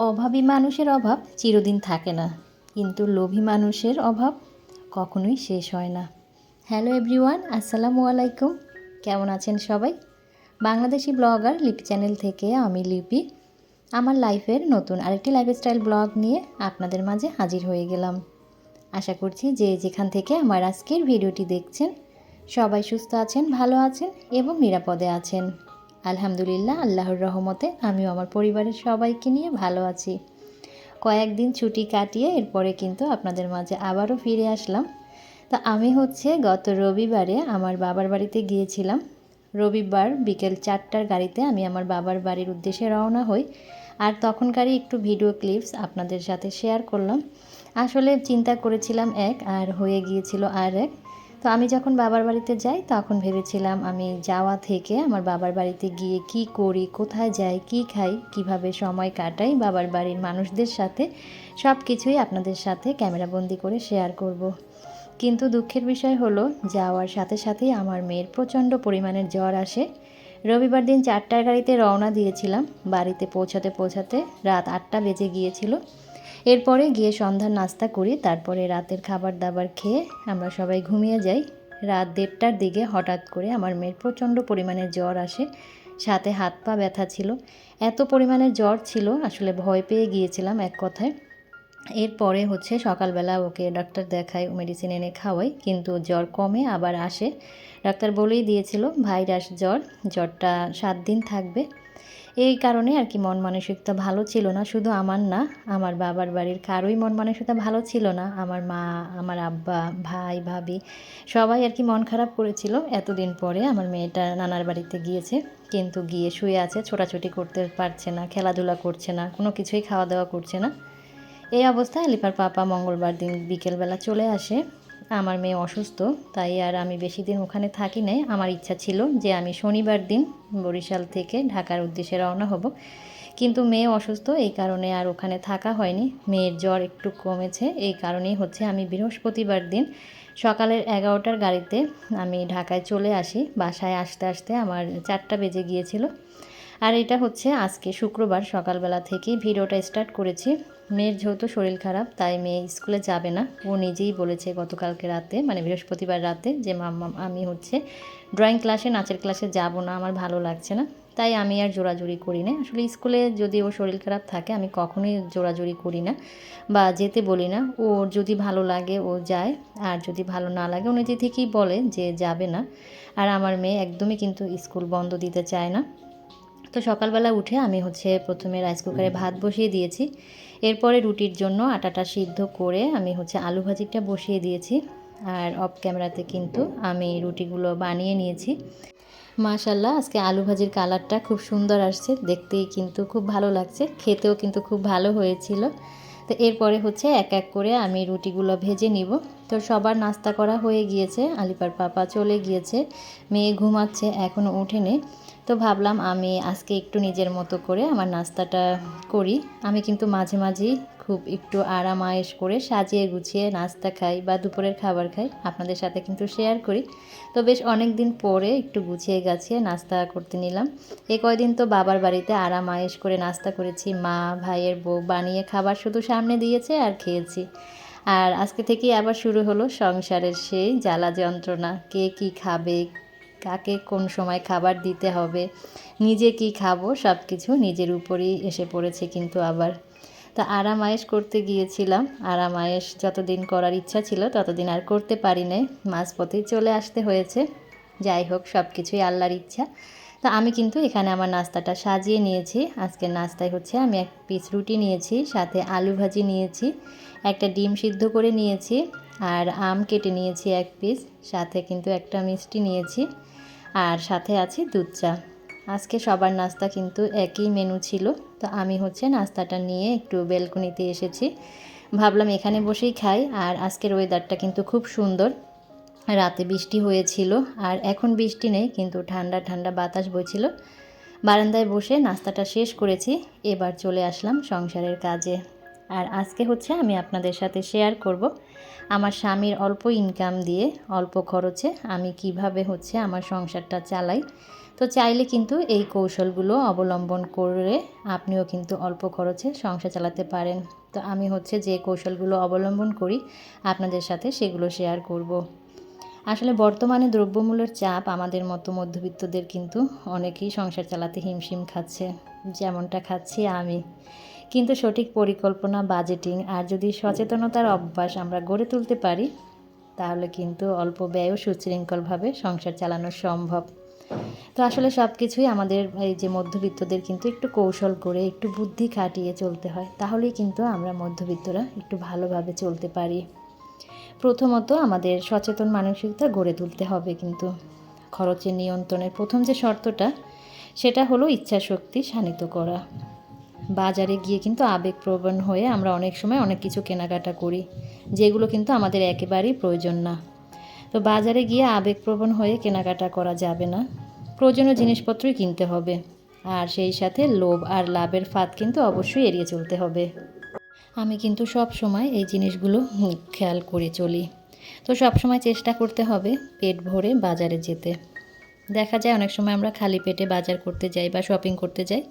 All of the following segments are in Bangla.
অভাবী মানুষের অভাব চিরদিন থাকে না। কিন্তু লোভী মানুষের অভাব কখনোই শেষ হয় না। হ্যালো এভরিওয়ান, আসসালামু আলাইকুম। কেমন আছেন সবাই? বাংলাদেশি ব্লগার লিপি চ্যানেল থেকে আমি লিপি। আমার লাইফের নতুন আরেকটি লাইফস্টাইল ব্লগ নিয়ে আপনাদের মাঝে হাজির হয়ে গেলাম। আশা করছি যে যেখান থেকে আমার আজকের ভিডিওটি দেখছেন, সবাই সুস্থ আছেন, ভালো আছেন এবং নিরাপদে আছেন। আলহামদুলিল্লাহ, আল্লাহর রহমতে আমিও আমার পরিবারের সবাইকে নিয়ে ভালো আছি। কয়েকদিন ছুটি কাটিয়ে এরপরে কিন্তু আপনাদের মাঝে আবারও ফিরে আসলাম। তা আমি হচ্ছে গত রবিবারে আমার বাবার বাড়িতে গিয়েছিলাম। রবিবার বিকেল চারটার গাড়িতে আমি আমার বাবার বাড়ির উদ্দেশ্যে রওনা হই। আর তখনকারই একটু ভিডিও ক্লিপস আপনাদের সাথে শেয়ার করলাম। আসলে চিন্তা করেছিলাম এক, আর হয়ে গিয়েছিল আর এক। তো আমি যখন বাবার বাড়িতে যাই, তখন ভেবেছিলাম আমি যাওয়া থেকে আমার বাবার বাড়িতে গিয়ে কি করি, কোথায় যাই, কি খাই, কীভাবে সময় কাটাই, বাবার বাড়ির মানুষদের সাথে সব কিছুই আপনাদের সাথে ক্যামেরাবন্দি করে শেয়ার করব। কিন্তু দুঃখের বিষয় হলো, যাওয়ার সাথে সাথেই আমার মেয়ের প্রচণ্ড পরিমাণের জ্বর আসে। রবিবার দিন চারটার গাড়িতে রওনা দিয়েছিলাম। বাড়িতে পৌঁছাতে পৌঁছাতে রাত আটটা বেজে গিয়েছিল। এরপরে গিয়ে সন্ধ্যার নাস্তা করি, তারপরে রাতের খাবার দাবার খেয়ে আমরা সবাই ঘুমিয়ে যাই। রাত দেড়টার দিকে হঠাৎ করে আমার মেয়ের প্রচণ্ড পরিমাণে জ্বর আসে, সাথে হাত পা ব্যথা ছিল। এত পরিমাণে জ্বর ছিল, আসলে ভয় পেয়ে গিয়েছিলাম এক কথায়। এরপরে হচ্ছে সকালবেলা ওকে ডাক্তার দেখাই মেডিসিন এনে খাওয়াই, কিন্তু জ্বর কমে আবার আসে। ডাক্তার বলেই দিয়েছিল, ভাইরাস জ্বর, জ্বরটা সাত দিন থাকবে। এই কারণে আর কি মন মানসিকতা ভালো ছিল না, শুধু আমার না, আমার বাবার বাড়ির কারোই মন মানসিকতা ভালো ছিল না, আমার মা, আমার আব্বা, ভাই, ভাবি, সবাই আর কি মন খারাপ করেছিল এতদিন পরে, আমার মেয়েটা নানার বাড়িতে গিয়েছে, কিন্তু গিয়ে শুয়ে আছে, ছোটাছুটি করতে পারছে না, খেলাধুলা করছে না, কোনো কিছুই খাওয়া দাওয়া করছে না। এই অবস্থায় আলিপার পাপা মঙ্গলবার দিন বিকেলবেলা চলে আসে আমার মেয়ে অসুস্থ, তাই আর আমি বেশি দিন ওখানে থাকি নাই। আমার ইচ্ছা ছিল যে আমি শনিবার দিন বরিশাল থেকে ঢাকার উদ্দেশ্যে রওনা হব। কিন্তু মেয়ে অসুস্থ, এই কারণে আর ওখানে থাকা হয়নি। মেয়ের জ্বর একটু কমেছে, এই কারণেই হচ্ছে আমি বৃহস্পতিবার দিন সকালের এগারোটার গাড়িতে আমি ঢাকায় চলে আসি। বাসায় আসতে আসতে আমার চারটা বেজে গিয়েছিল। আর এটা হচ্ছে আজকে শুক্রবার, সকালবেলা থেকেই ভিডিওটা স্টার্ট করেছি। মেয়ের যেহেতু শরীর খারাপ, তাই মেয়ে স্কুলে যাবে না। ও নিজেই বলেছে গতকালকে রাতে মানে বৃহস্পতিবার রাতে যে মাম্মা আমি হচ্ছে ড্রয়িং ক্লাসে নাচের ক্লাসে যাব না, আমার ভালো লাগছে না। তাই আমি আর জোরাজুরি করি না। আসলে স্কুলে যদি ও শরীর খারাপ থাকে, আমি কখনোই জোরাজুরি করি না বা যেতে বলি না। ওর যদি ভালো লাগে, ও যায়। আর যদি ভালো না লাগে ও নিজে থেকেই বলে যে যাবে না। আর আমার মেয়ে একদমই কিন্তু স্কুল বন্ধ দিতে চায় না। তো সকালবেলা উঠে আমি হচ্ছে প্রথমে রাইস কুকারে ভাত বসিয়ে দিয়েছি। এরপরে রুটির জন্য আটাটা সিদ্ধ করে আমি হচ্ছে আলু ভাজিটা বসিয়ে দিয়েছি। আর অফ ক্যামেরাতে কিন্তু আমি রুটিগুলো বানিয়ে নিয়েছি। মাশাল্লাহ আজকে আলু ভাজির কালারটা খুব সুন্দর আসছে। দেখতেই কিন্তু খুব ভালো লাগছে। খেতেও কিন্তু খুব ভালো হয়েছিল। তো এরপরে হচ্ছে এক এক করে আমি রুটিগুলো ভেজে নিব। তো সবার নাস্তা করা হয়ে গিয়েছে। আলিপার পাপা চলে গিয়েছে। মেয়ে ঘুমাচ্ছে এখনও ওঠেনি। তো ভাবলাম আমি আজকে একটু নিজের মতো করে আমার নাস্তাটা করি। আমি কিন্তু মাঝে মাঝেই খুব একটু আরাম আয়েস করে সাজিয়ে গুছিয়ে নাস্তা খাই বা দুপুরের খাবার খাই। আপনাদের সাথে কিন্তু শেয়ার করি। তো বেশ অনেক দিন পরে একটু গুছিয়ে গাছিয়ে নাস্তা করতে নিলাম। এ কয়দিন তো বাবার বাড়িতে আরাম আয়েস করে নাস্তা করেছি। মা, ভাইয়ের বউ বানিয়ে খাবার শুধু সামনে দিয়েছে আর খেয়েছি। আর আজকে থেকেই আবার শুরু হলো সংসারের সেই জ্বালা যন্ত্রণা। কে কি খাবে কাকে কোন সময় খাবার দিতে হবে, নিজে কি খাব সব কিছু নিজের উপরেই এসে পড়েছে কিন্তু আবার। তা আরাম আয়েস করতে গিয়েছিলাম আরাম আয়েস যতদিন করার ইচ্ছা ছিল ততদিন আর করতে পারি নাই মাঝপথেই চলে আসতে হয়েছে। যাই হোক সব কিছুই আল্লাহর ইচ্ছা। তো আমি কিন্তু এখানে আমার নাস্তাটা সাজিয়ে নিয়েছি। আজকের নাস্তায় হচ্ছে আমি এক পিস রুটি নিয়েছি, সাথে আলু ভাজি নিয়েছি, একটা ডিম সিদ্ধ করে নিয়েছি। আর আম কেটে নিয়েছি এক পিস সাথে কিন্তু একটা মিষ্টি নিয়েছি, আর সাথে আছে দুধ চা। আজকে সবার নাস্তা কিন্তু একই মেনু ছিল, তো আমি হচ্ছে নাস্তাটা নিয়ে একটু বেলকনিতে এসেছি। ভাবলাম এখানে বসেই খাই, আর আজকের ওয়েদারটা কিন্তু খুব সুন্দর। রাতে বৃষ্টি হয়েছিল, আর এখন বৃষ্টি নেই, কিন্তু ঠান্ডা ঠান্ডা বাতাস বইছিল। বারান্দায় বসে নাস্তাটা শেষ করেছি, এবার চলে আসলাম সংসারের কাজে। আর আজকে হচ্ছে আমি আপনাদের সাথে শেয়ার করব আমার স্বামীর অল্প ইনকাম দিয়ে, অল্প খরচে আমি কীভাবে হচ্ছে আমার সংসারটা চালাই। তো চাইলে কিন্তু এই কৌশলগুলো অবলম্বন করে আপনিও কিন্তু অল্প খরচে সংসার চালাতে পারেন। তো আমি হচ্ছে যে কৌশলগুলো অবলম্বন করি আপনাদের সাথে সেগুলো শেয়ার করব। আসলে বর্তমানে দ্রব্যমূল্যের চাপ আমাদের মতো মধ্যবিত্তদের কিন্তু অনেকেই সংসার চালাতে হিমশিম খাচ্ছে। যেমনটা খাচ্ছি আমি। কিন্তু সঠিক পরিকল্পনা বাজেটিং আর যদি সচেতনতার অভ্যাস আমরা গড়ে তুলতে পারি, তাহলে কিন্তু অল্প ব্যয়ও সুশৃঙ্খলভাবে সংসার চালানো সম্ভব। তো আসলে সব কিছুই আমাদের এই যে মধ্যবিত্তদের কিন্তু একটু কৌশল করে, একটু বুদ্ধি খাটিয়ে চলতে হয়, তাহলেই কিন্তু আমরা মধ্যবিত্তরা একটু ভালোভাবে চলতে পারি। প্রথমত আমাদের সচেতন মানসিকতা গড়ে তুলতে হবে কিন্তু। খরচের নিয়ন্ত্রণের প্রথম যে শর্তটা, সেটা হলো ইচ্ছা শক্তি শানিত করা। বাজারে গিয়ে কিন্তু আবেগপ্রবণ হয়ে আমরা অনেক সময় অনেক কিছু কেনাকাটা করি, যেগুলো কিন্তু আমাদের একেবারেই প্রয়োজন না। তো বাজারে গিয়ে আবেগপ্রবণ হয়ে কেনাকাটা করা যাবে না। প্রয়োজনীয় জিনিসপত্রই কিনতে হবে। আর সেই সাথে লোভ আর লাভের ফাঁদ কিন্তু অবশ্যই এড়িয়ে চলতে হবে। আমি কিন্তু সব সময় এই জিনিসগুলো খেয়াল করে চলি। তো সব সময় চেষ্টা করতে হবে পেট ভরে বাজারে যেতে। দেখা যায় অনেক সময় আমরা খালি পেটে বাজার করতে যাই বা শপিং করতে যাই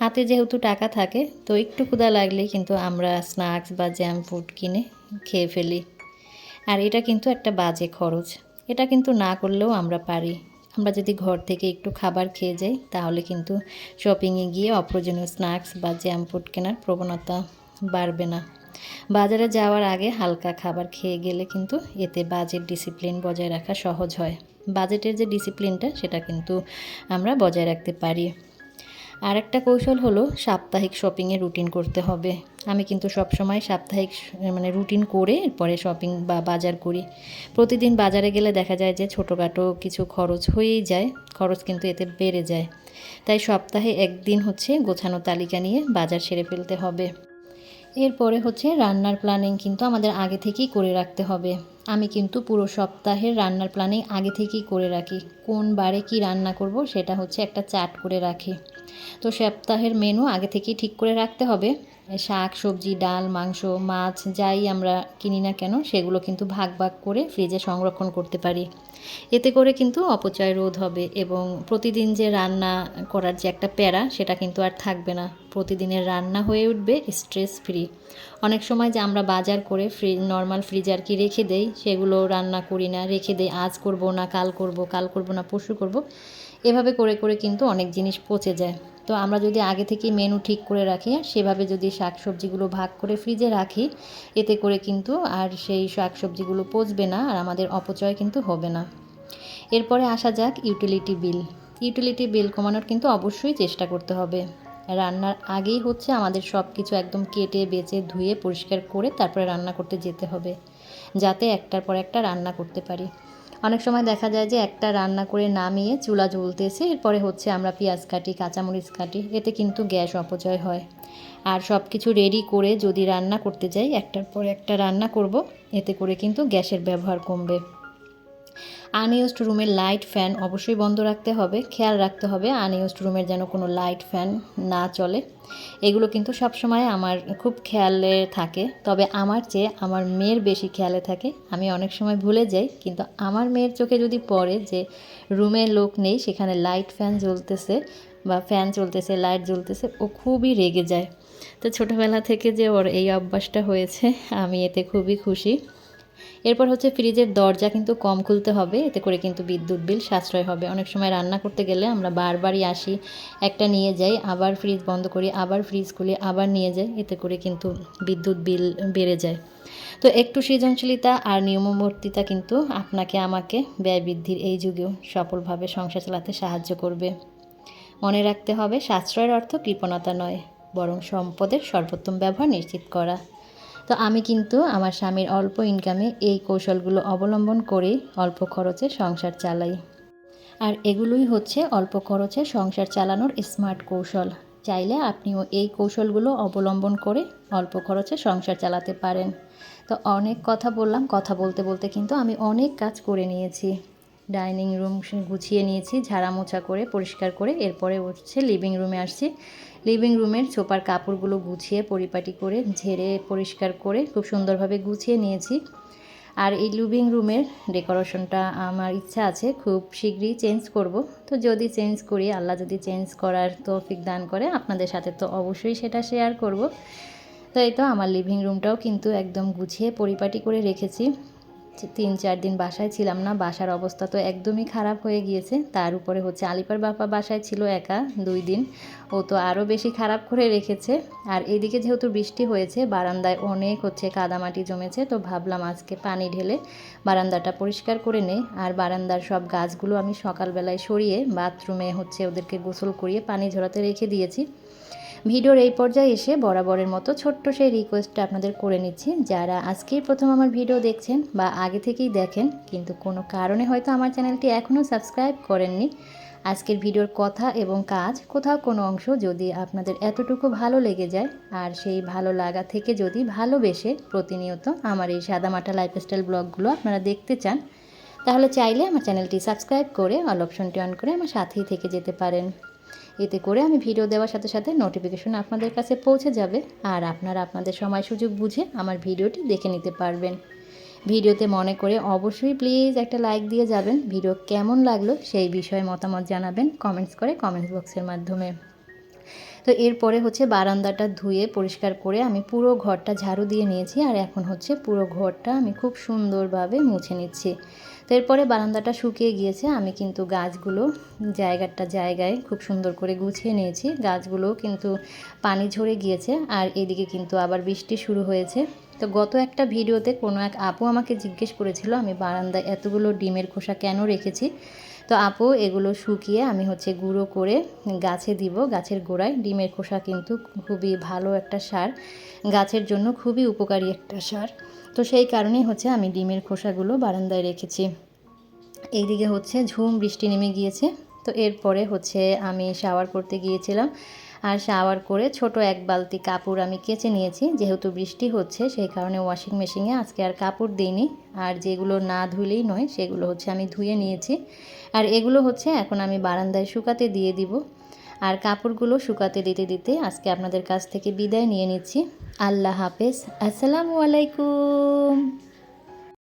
হাতে যেহেতু টাকা থাকে, তো একটু ক্ষুধা লাগলেই কিন্তু আমরা স্ন্যাক্স বা জ্যাম ফুড কিনে খেয়ে ফেলি। আর এটা কিন্তু একটা বাজে খরচ। এটা কিন্তু না করলেও আমরা পারি। আমরা যদি ঘর থেকে একটু খাবার খেয়ে যাই, তাহলে কিন্তু শপিংয়ে গিয়ে অপ্রয়োজনীয় স্ন্যাক্স বা জ্যাম ফুড কেনার প্রবণতা বাড়বে না। বাজারে যাওয়ার আগে হালকা খাবার খেয়ে গেলে কিন্তু এতে বাজেট ডিসিপ্লিন বজায় রাখা সহজ হয়। বাজেটের যে ডিসিপ্লিনটা সেটা কিন্তু আমরা বজায় রাখতে পারি। আর একটা কৌশল হলো সাপ্তাহিক শপিংয়ে রুটিন করতে হবে। আমি কিন্তু সব সময় সাপ্তাহিক মানে রুটিন করে এরপরে শপিং বা বাজার করি। প্রতিদিন বাজারে গেলে দেখা যায় যে ছোটোখাটো কিছু খরচ হয়েই যায়, খরচ কিন্তু এতে বেড়ে যায়। তাই সপ্তাহে একদিন হচ্ছে গোছানো তালিকা নিয়ে বাজার সেরে ফেলতে হবে। এরপরে হচ্ছে রান্নার প্ল্যানিং কিন্তু আমাদের আগে থেকেই করে রাখতে হবে। আমি কিন্তু পুরো সপ্তাহের রান্নার প্ল্যানিং আগে থেকেই করে রাখি। কোন বারে কি রান্না করব সেটা হচ্ছে একটা চাট করে রাখি। তো সপ্তাহের মেনু আগে থেকেই ঠিক করে রাখতে হবে। শাক, সবজি, ডাল, মাংস, মাছ, যাই আমরা কিনি না কেন, সেগুলো কিন্তু ভাগ ভাগ করে ফ্রিজে সংরক্ষণ করতে পারি। এতে করে কিন্তু অপচয় রোধ হবে এবং প্রতিদিন যে রান্না করার যে একটা প্যারা, সেটা কিন্তু আর থাকবে না। প্রতিদিনের রান্না হয়ে উঠবে স্ট্রেস ফ্রি অনেক সময় যে আমরা বাজার করে ফ্রি নর্মাল ফ্রিজ আর কি রেখে দেই, সেগুলো রান্না করি না, রেখে দেই, আজ করব না, কাল করব কাল করব না, পরশু করব এভাবে করে করে কিন্তু অনেক জিনিস পচে যায়। তো আমরা যদি আগে থেকেই মেনু ঠিক করে রাখি, সেভাবে যদি শাক সবজিগুলো ভাগ করে ফ্রিজে রাখি, এতে করে কিন্তু আর সেই শাক সবজিগুলো পচবে না আর আমাদের অপচয় কিন্তু হবে না। এরপরে আসা যাক ইউটিলিটি বিল ইউটিলিটি বিল কমানোর কিন্তু অবশ্যই চেষ্টা করতে হবে। রান্নার আগেই হচ্ছে আমাদের সব কিছু একদম কেটে বেছে ধুয়ে, পরিষ্কার করে তারপরে রান্না করতে যেতে হবে, যাতে একটার পর একটা রান্না করতে পারি। অনেক সময় দেখা যায় যে একটা রান্না করে নামিয়ে চুলা জ্বলতেছে, এরপরে হচ্ছে আমরা পেঁয়াজ কাটি, কাঁচামরিচ কাটি, এতে কিন্তু গ্যাস অপচয় হয়। আর সব কিছু রেডি করে যদি রান্না করতে যাই, একটার পর একটা রান্না করব, এতে করে কিন্তু গ্যাসের ব্যবহার কমবে। আনইউজড রুমের লাইট ফ্যান অবশ্যই বন্ধ রাখতে হবে। খেয়াল রাখতে হবে আনইউজড রুমের যেন কোনো লাইট ফ্যান না চলে। এগুলো কিন্তু সব সময় আমার খুব খেয়ালে থাকে। তবে আমার চেয়ে আমার মেয়ের বেশি খেয়ালে থাকে। আমি অনেক সময় ভুলে যাই, কিন্তু আমার মেয়ের চোখে যদি পড়ে যে রুমে লোক নেই, সেখানে লাইট ফ্যান জ্বলতেছে বা ফ্যান চলতেছে, লাইট জ্বলতেছে, ও খুবই রেগে যায়। তো ছোটোবেলা থেকে যে ওর এই অভ্যাসটা হয়েছে, আমি এতে খুবই খুশি। এরপর হচ্ছে ফ্রিজের দরজা কিন্তু কম খুলতে হবে, এতে করে কিন্তু বিদ্যুৎ বিল সাশ্রয় হবে। অনেক সময় রান্না করতে গেলে আমরা বারবারই আসি, একটা নিয়ে যাই, আবার ফ্রিজ বন্ধ করি, আবার ফ্রিজ খুলি, আবার নিয়ে যাই, এতে করে কিন্তু বিদ্যুৎ বিল বেড়ে যায়। তো একটু সৃজনশীলতা আর নিয়মবর্তিতা কিন্তু আপনাকে, আমাকে ব্যয় বৃদ্ধির এই যুগেও সফলভাবে সংসার চালাতে সাহায্য করবে। মনে রাখতে হবে, সাশ্রয়ের অর্থ কৃপণতা নয়, বরং সম্পদের সর্বোত্তম ব্যবহার নিশ্চিত করা। তো আমি কিন্তু আমার স্বামীর অল্প ইনকামে এই কৌশলগুলো অবলম্বন করেই অল্প খরচে সংসার চালাই। আর এগুলোই হচ্ছে অল্প খরচে সংসার চালানোর স্মার্ট কৌশল। চাইলে আপনিও এই কৌশলগুলো অবলম্বন করে অল্প খরচে সংসার চালাতে পারেন। তো অনেক কথা বললাম, কথা বলতে বলতে কিন্তু আমি অনেক কাজ করে নিয়েছি। ডাইনিং রুম গুছিয়ে নিয়েছি ঝাড়া মোছা করে, পরিষ্কার করে, এরপরে হচ্ছে লিভিং রুমে আসছি। লিভিং রুমের সোপার কাপড়গুলো গুছিয়ে, পরিপাটি করে, ঝেড়ে, পরিষ্কার করে খুব সুন্দরভাবে গুছিয়ে নিয়েছি। আর এই লিভিং রুমের ডেকোরেশনটা আমার ইচ্ছা আছে, খুব শীঘ্রই চেঞ্জ করব। তো যদি চেঞ্জ করি, আল্লাহ যদি চেঞ্জ করার তৌফিক দান করে, আপনাদের সাথে তো অবশ্যই সেটা শেয়ার করব। তো এই তো আমার লিভিং রুমটাও কিন্তু একদম গুছিয়ে, পরিপাটি করে রেখেছি। তিন, চার দিন বাসায় ছিলাম না, বাসার অবস্থা তো একদমই খারাপ হয়ে গিয়েছে। তার উপরে হচ্ছে আলিপার বাপা বাসায় ছিল একা দুই দিন। ও তো আরও বেশি খারাপ করে রেখেছে। আর এদিকে যেহেতু বৃষ্টি হয়েছে, বারান্দায় অনেক হচ্ছে কাদামাটি জমেছে, তো ভাবলাম আজকে পানি ঢেলে বারান্দাটা পরিষ্কার করে নেই। আর বারান্দার সব গাছগুলো আমি সকালবেলায় সরিয়ে বাথরুমে হচ্ছে ওদেরকে গোসল করিয়ে পানি ঝরাতে রেখে দিয়েছি। ভিডিওর এই পর্যায়ে এসে বরাবরের মতো ছোট্ট সেই রিকোয়েস্টটা আপনাদের করে নিচ্ছি। যারা আজকেই প্রথম আমার ভিডিও দেখছেন বা আগে থেকেই দেখেন, কিন্তু কোনো কারণে হয়তো আমার চ্যানেলটি এখনও সাবস্ক্রাইব করেননি, আজকের ভিডিওর কথা এবং কাজ, কোথাও কোনো অংশ যদি আপনাদের এতটুকু ভালো লেগে যায়, আর সেই ভালো লাগা থেকে যদি ভালোবেসে প্রতিনিয়ত আমার এই সাদামাটা লাইফস্টাইল ব্লগগুলো আপনারা দেখতে চান, তাহলে চাইলে আমার চ্যানেলটি সাবস্ক্রাইব করে অল অপশনটি অন করে আমার সাথেই থেকে যেতে পারেন। এতে করে আমি ভিডিও দেওয়ার সাথে সাথে নোটিফিকেশন আপনাদের কাছে পৌঁছে যাবে আর আপনারা আপনাদের সময় সুযোগ বুঝে আমার ভিডিওটি দেখে নিতে পারবেন। ভিডিওতে মনে করে অবশ্যই প্লিজ একটা লাইক দিয়ে যাবেন। ভিডিও কেমন লাগল সেই বিষয়ে মতামত জানাবেন কমেন্টস করে কমেন্টস বক্সের মাধ্যমে। তো এরপরে হচ্ছে বারান্দাটা ধুয়ে পরিষ্কার করে আমি পুরো ঘরটা ঝাড়ু দিয়ে নিয়েছি আর এখন হচ্ছে পুরো ঘরটা আমি খুব সুন্দরভাবে মুছে নিচ্ছি। তো এরপরে বারান্দাটা শুকিয়ে গিয়েছে, আমি কিন্তু গাছগুলো জায়গাটা জায়গায় খুব সুন্দর করে গুছিয়ে নিয়েছি। গাছগুলো কিন্তু পানি ঝরে গিয়েছে আর এদিকে কিন্তু আবার বৃষ্টি শুরু হয়েছে। তো গত একটা ভিডিওতে কোনো এক আপু আমাকে জিজ্ঞেস করেছিল, আমি বারান্দায় এতগুলো ডিমের খোসা কেন রেখেছি? তো আপু, এগুলো শুকিয়ে আমি হচ্ছে গুঁড়ো করে গাছে দিব, গাছের গোড়ায়। ডিমের খোসা কিন্তু খুবই ভালো একটা সার। গাছের জন্য খুবই উপকারী একটা সার। তো সেই কারণেই হচ্ছে আমি ডিমের খোসাগুলো বারান্দায় রেখেছি। এইদিকে হচ্ছে ঝুম বৃষ্টি নেমে গিয়েছে। তো এরপরে হচ্ছে আমি শাওয়ার করতে গিয়েছিলাম। আর শাওয়ার করে ছোট এক বালতি কাপড় আমি কেচে নিয়েছি। যেহেতু বৃষ্টি হচ্ছে, সেই কারণে ওয়াশিং মেশিনে আজকে আর কাপড় দিইনি। আর যেগুলো না ধুলেই নয়, সেগুলো হচ্ছে আমি ধুয়ে নিয়েছি। আর এগুলো হচ্ছে এখন আমি বারান্দায় শুকাতে দিয়ে দিব। আর কাপড়গুলো শুকাতে দিতে দিতে আজকে আপনাদের কাছ থেকে বিদায় নিয়ে নিচ্ছি। আল্লাহ হাফেজ। আসসালামু আলাইকুম।